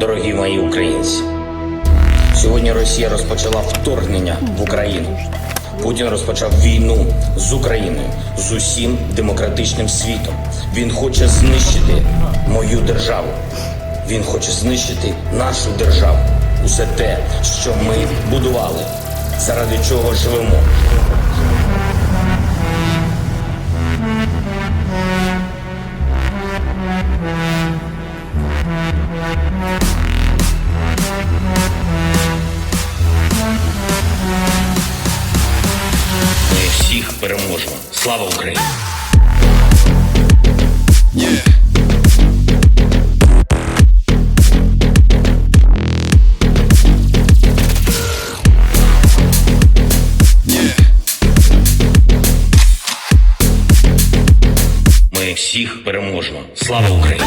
Дорогі мої українці, сьогодні Росія розпочала вторгнення в Україну. Путін розпочав війну з Україною, з усім демократичним світом. Він хоче знищити мою державу. Він хоче знищити нашу державу. Усе те, що ми будували, заради чого живемо. Всіх переможемо. Слава Україні! Ми всіх переможемо. Слава Україні!